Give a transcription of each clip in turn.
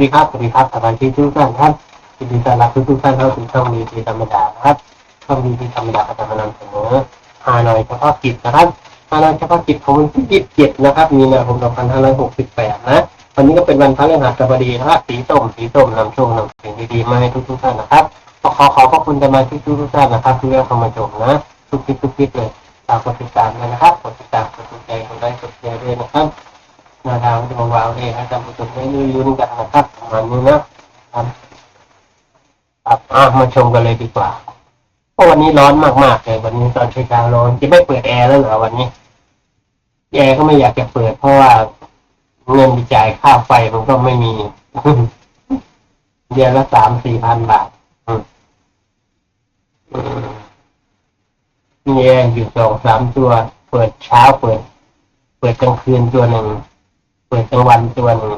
ดีครับสวัสดีครับสวัสดีทุกท่านครับยินดีต้อนรับทุกทุกท่านเข้าสู่ช่องดีดีธรรมดาครับช่องดีดีธรรมดาก็จะมานำเสนอฮานอยเฉพาะกิจนะครับฮานอยเฉพาะกิจของวันที่27นะครับ มีนาคม2568นะวันนี้ก็เป็นวันพฤหัสบดีนะครับสีส้มสีส้มนำโชคนำสิ่งดีๆมาให้ทุกทุกท่านนะครับก็ขอขอบพระคุณสมาชิกทุกทุกท่านนะครับที่เข้ามาชมนะทุกคลิปทุกคลิปเลยฝากกดติดตามด้วยนะครับกดติดตามกดถูกใจกดไลค์กดแชร์ด้วยนะครับ นวทางดวงวาวเลยครับท่านผู้ชมได้ลุ้นกันนะครับประมาณนี้นะครับครับอะมาชมกันเลยดีกว่าเพราะวันนี้ร้อนมากๆเลยวันนี้ตอนเช้าร้อนจะไม่เปิดแอร์แล้วเหรอวันนี้แอร์ก็ไม่อยากจะเปิด เพราะว่าเงินจ่ายค่าไฟมันก็ไม่มีเดือนละสามสี่พันบาทอืมอืมมีแอร์อยู่สองสามตัว เปิดเช้าเปิด เปิดกลางคืนตัวหนึ่ง เปิดกลางวันตัวหนึ่ง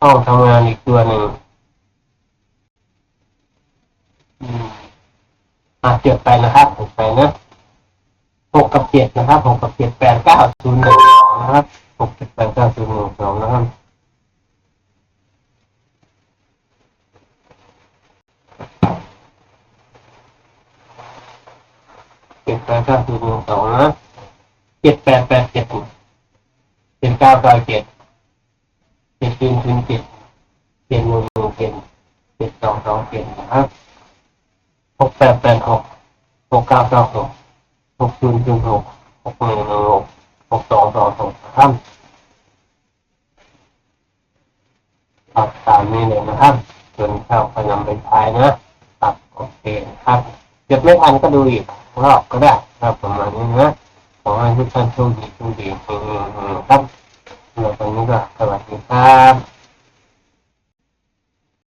ห้องทำงานอีกตัวหนึ่งอืมอะจดไปนะครับจดไปนะหกกับเจ็ดนะครับหกกับเจ็ดแปดเก้าศูนย์หนึ่งสองนะครับหกเจ็ดแปดเก้าศูนย์หนึ่งสองนะครับเจ็ดแปดเก้าศูนย์หนึ่งสองนะ จ็ดแปดแปดเจ็ดเจ็ดเก้าเก้าเจ็ดเจ็ดศูนย์ศูนย์เจ็ดเจ็ดหนึ่งหนึ่งเจ็ดเจ็ดสองสองเจ็ดนะครับหกแปดแปดหกหกเก้าเก้าหกหกศูนย์ศูนย์หกหกหนึ่งหนึ่งหกหกสองสองหกนะครับตัดตามนี้เลยนะครับจนข้าไปนำไปใช้นะตัดโอเคนะครับเก็บไม่ทันก็ดูอีกรอบก็ได้ครับประมาณนี้นะ ขอให้ทุกท่านโชคดีโชคดีเออเออครับเราตรงนี้ก็สวัส